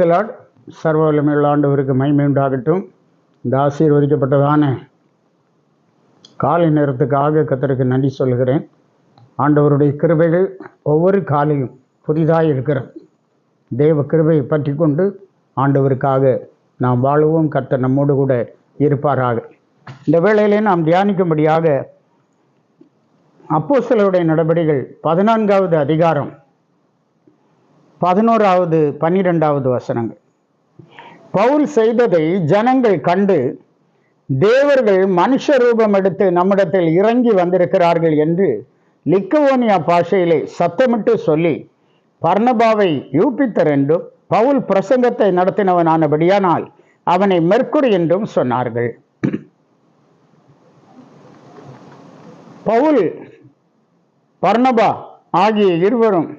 பிரைசலாட் சர்வ வல்லமையுள்ள ஆண்டவருக்கு மகிமை உண்டாகட்டும். இந்த ஆசீர்வதிக்கப்பட்டதான காலை நேரத்துக்காக கத்தருக்கு நன்றி சொல்கிறேன் ஆண்டவருடைய கிருபைகள் ஒவ்வொரு காலையும் புதிதாக இருக்கிறது. தேவ கிருபையை பற்றி கொண்டு ஆண்டவருக்காக நாம் வாழுவோம். கர்த்தர் நம்மோடு கூட இருப்பாராக. இந்த வேளையிலே நாம் தியானிக்கும்படியாக அப்போ சிலருடைய நடவடிக்கைகள் பதினான்காவது அதிகாரம் பதினோராவது பன்னிரெண்டாவது வசனங்கள். பவுல் செய்ததை ஜனங்கள் கண்டு தேவர்கள் மனுஷ ரூபம் எடுத்து நம்மிடத்தில் இறங்கி வந்திருக்கிறார்கள் என்று லிக்கவோனியா பாஷையிலே சத்தமிட்டு சொல்லி பர்ணபாவை யூபித்தர் என்றும் பவுல் பிரசங்கத்தை நடத்தினவனானபடியானால் அவனை மெர்க்குரி என்றும் சொன்னார்கள். பவுல் பர்ணபா ஆகிய இருவரும்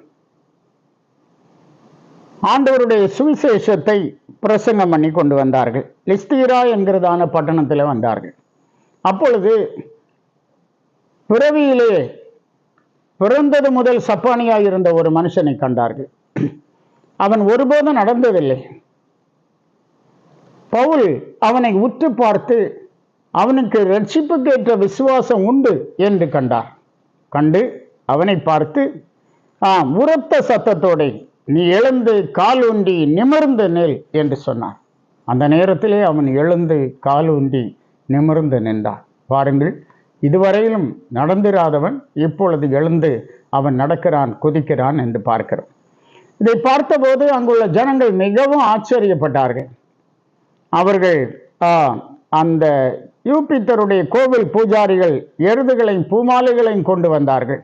ஆண்டவருடைய சுவிசேஷத்தை பிரசங்கம் பண்ணி கொண்டு வந்தார்கள். லிஸ்தீரா என்கிறதான பட்டணத்தில் வந்தார்கள். அப்பொழுது பிறவியிலே பிறந்தது முதல் சப்பானியாக இருந்த ஒரு மனுஷனை கண்டார்கள். அவன் ஒருபோதும் நடந்ததில்லை. பவுல் அவனை உற்று பார்த்து அவனுக்கு ரட்சிப்புக்கேற்ற விசுவாசம் உண்டு என்று கண்டார். கண்டு அவனை பார்த்து ஆ உரத்த சத்தத்தோடு நீ எழுந்து கால் உண்டி நிமிர்ந்து நெல் என்று சொன்னான். அந்த நேரத்திலே அவன் எழுந்து கால் உண்டி நிமிர்ந்து நின்றான். பாருங்கள் இதுவரையிலும் நடந்திராதவன் இப்பொழுது எழுந்து அவன் நடக்கிறான் குதிக்கிறான் என்று பார்க்கிறோம். இதை பார்த்தபோது அங்குள்ள ஜனங்கள் மிகவும் ஆச்சரியப்பட்டார்கள். அவர்கள் அந்த யூபித்தருடைய கோவில் பூஜாரிகள் எருதுகளையும் பூமாலைகளையும் கொண்டு வந்தார்கள்.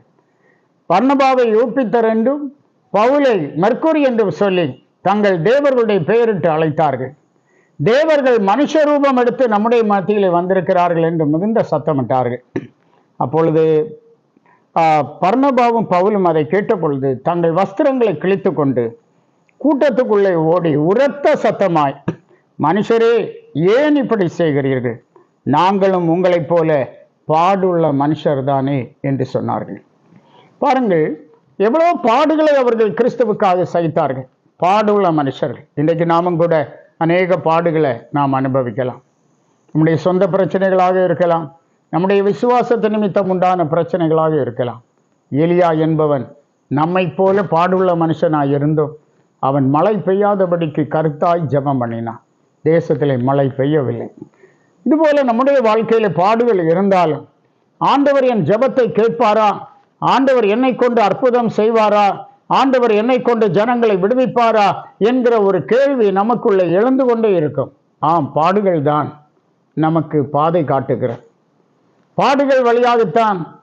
பர்ணபாவை யூபித்தர் என்றும் பவுலை மர்க்குரி என்று சொல்லி தங்கள் தேவர்களுடைய பெயரிட்டு அழைத்தார்கள். தேவர்கள் மனுஷ ரூபம் எடுத்து நம்முடைய மத்தியில் வந்திருக்கிறார்கள் என்று மிகுந்த சத்தமிட்டார்கள் அப்பொழுது பர்ணபாவும் பவுலும் அதை கேட்ட பொழுது தங்கள் வஸ்திரங்களை கிழித்து கொண்டு கூட்டத்துக்குள்ளே ஓடி உரத்த சத்தமாய் மனுஷரே ஏன் இப்படி செய்கிறீர்கள்? நாங்களும் உங்களைப் போல பாடுள்ள மனுஷர்தானே? என்று சொன்னார்கள். பாருங்கள் எவ்வளவு பாடுகளை அவர்கள் கிறிஸ்துவுக்காக சகித்தார்கள். பாடுள்ள மனுஷர்கள். இன்றைக்கு நாமும் கூட அநேக பாடுகளை நாம் அனுபவிக்கலாம். நம்முடைய சொந்த பிரச்சனைகளாக இருக்கலாம். நம்முடைய விசுவாசத்து நிமித்தம் உண்டான பிரச்சனைகளாக இருக்கலாம். எலியா என்பவன் நம்மைப் போல பாடுள்ள மனுஷனாக இருந்தும் அவன் மழை பெய்யாதபடிக்கு கருத்தாய் ஜெபம் பண்ணினான். தேசத்தில் மழை பெய்யவில்லை. இதுபோல நம்முடைய வாழ்க்கையில் பாடுகள் இருந்தாலும் ஆண்டவர் என் ஜெபத்தை கேட்பாரா? ஆண்டவர் என்னை கொண்டு அற்புதம் செய்வாரா? ஆண்டவர் என்னை கொண்டு ஜனங்களை விடுவிப்பாரா? என்கிற ஒரு கேள்வி நமக்குள்ளே எழுந்து கொண்டே இருக்கும். ஆம் பாடுகள் தான் நமக்கு பாதை காட்டுகிற. பாடுகள் வழியாகத்தான்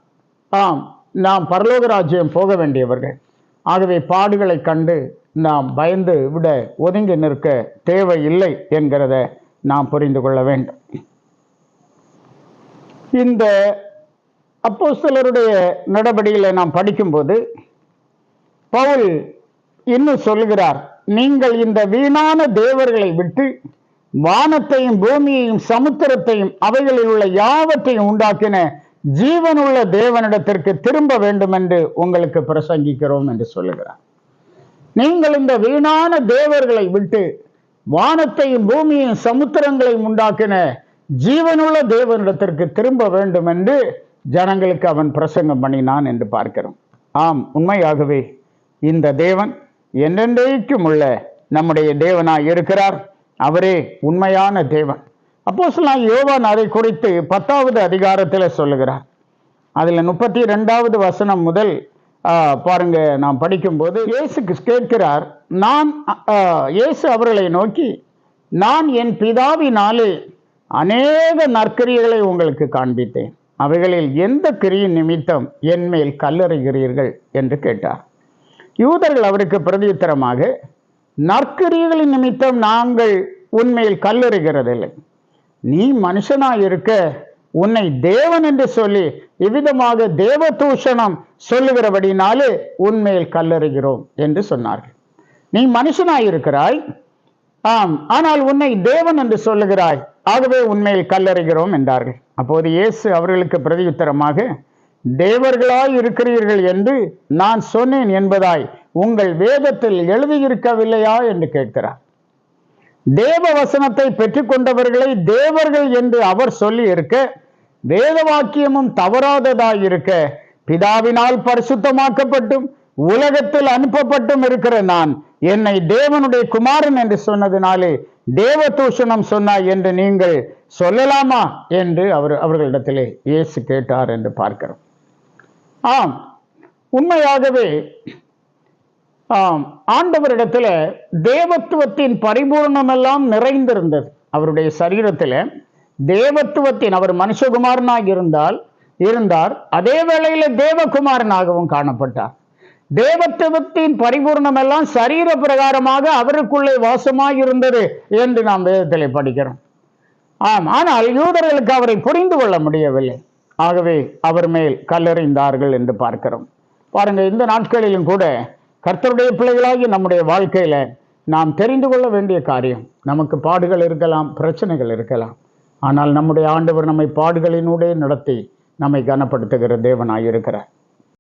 ஆம் நாம் பரலோக ராஜ்யம் போக வேண்டியவர்கள். ஆகவே பாடுகளை கண்டு நாம் பயந்து விட ஒதுங்கி நிற்க தேவையில்லை என்கிறத நாம் புரிந்து கொள்ள வேண்டும். இந்த அப்போ சிலருடைய நடவடிக்கைகளை நாம் படிக்கும்போது பவுல் இன்னும் சொல்லுகிறார் நீங்கள் இந்த வீணான தேவர்களை விட்டு வானத்தையும் பூமியையும் சமுத்திரத்தையும் அவைகளில் உள்ள யாவற்றையும் உண்டாக்கின ஜீவனுள்ள தேவனிடத்திற்கு திரும்ப வேண்டும் என்று உங்களுக்கு பிரசங்கிக்கிறோம் என்று சொல்லுகிறார். நீங்கள் இந்த வீணான தேவர்களை விட்டு வானத்தையும் பூமியையும் சமுத்திரங்களையும் உண்டாக்கின ஜீவனுள்ள தேவனிடத்திற்கு திரும்ப வேண்டும் என்று ஜனங்களுக்கு அவன் பிரசங்கம் பண்ணினான் என்று பார்க்கிறோம். ஆம் உண்மையாகவே இந்த தேவன் என்றென்றைக்கும் உள்ள நம்முடைய தேவனாய் இருக்கிறார். அவரே உண்மையான தேவன். அப்போ யோவான் அதை குறித்து பத்தாவது அதிகாரத்தில் சொல்லுகிறார். அதில் முப்பத்தி ரெண்டாவது வசனம் முதல் பாருங்க நாம் படிக்கும்போது இயேசு கேட்கிறார் நான் இயேசு அவர்களை நோக்கி நான் என் பிதாவினாலே அநேக நற்கிரியைகளை உங்களுக்கு காண்பித்தேன். அவைகளில் எந்த கிரியின் நிமித்தம் என் மேல் கல்லறைகிறீர்கள் என்று கேட்டார். யூதர்கள் அவருக்கு பிரதியுத்தரமாக நற்கிரியர்களின் நிமித்தம் நாங்கள் உண்மையில் கல்லறுகிறதில்லை. நீ மனுஷனாக இருக்க உன்னை தேவன் என்று சொல்லி இவ்விதமாக தேவ தூஷணம் சொல்லுகிறபடினாலே உண்மையில் கல்லறுகிறோம் என்று சொன்னார்கள். நீ மனுஷனாயிருக்கிறாய் ஆம் ஆனால் உன்னை தேவன் என்று சொல்லுகிறாய். ஆகவே உண்மையில் கல்லறைகிறோம் என்றார்கள். அப்போது இயேசு அவர்களுக்கு பிரதியுத்தரமாக தேவர்களாய் இருக்கிறீர்கள் என்று நான் சொன்னேன் என்பதாய் உங்கள் வேதத்தில் எழுதியிருக்கவில்லையா? என்று கேட்கிறார். தேவ வசனத்தை பெற்றுக்கொண்டவர்களை தேவர்கள் என்று அவர் சொல்லி இருக்க வேத வாக்கியமும் தவறாததாயிருக்க பிதாவினால் பரிசுத்தமாக்கப்பட்டும் உலகத்தில் அனுப்பப்பட்டும் இருக்கிற நான் என்னை தேவனுடைய குமாரன் என்று சொன்னதினாலே தேவ தூஷணம் சொன்னாய் என்று நீங்கள் சொல்லலாமா என்று அவர் அவர்களிடத்திலே இயேசு கேட்டார் என்று பார்க்கிறோம். ஆம் உண்மையாகவே ஆம் ஆண்டவரிடத்துல தேவத்துவத்தின் பரிபூர்ணமெல்லாம் நிறைந்திருந்தது. அவருடைய சரீரத்தில் தேவத்துவத்தின் அவர் மனுஷகுமாரனாக இருந்தால் இருந்தார். அதே வேளையில தேவகுமாரனாகவும் காணப்பட்டார். தேவத்துவத்தின் பரிபூர்ணமெல்லாம் சரீர பிரகாரமாக அவருக்குள்ளே வாசமாக இருந்தது என்று நாம் வேதத்தில் படிக்கிறோம். ஆம் ஆனால் யூதர்களுக்கு அவரை புரிந்து கொள்ள முடியவில்லை. ஆகவே அவர் மேல் கல்லறிந்தார்கள் என்று பார்க்கிறோம். பாருங்க இந்த நாட்களிலும் கூட கர்த்தருடைய பிள்ளைகளாகி நம்முடைய வாழ்க்கையில நாம் தெரிந்து கொள்ள வேண்டிய காரியம் நமக்கு பாடுகள் இருக்கலாம் பிரச்சனைகள் இருக்கலாம். ஆனால் நம்முடைய ஆண்டவர் நம்மை பாடுகளினூடே நடத்தி நம்மை கனப்படுத்துகிற தேவனாய் இருக்கிறார்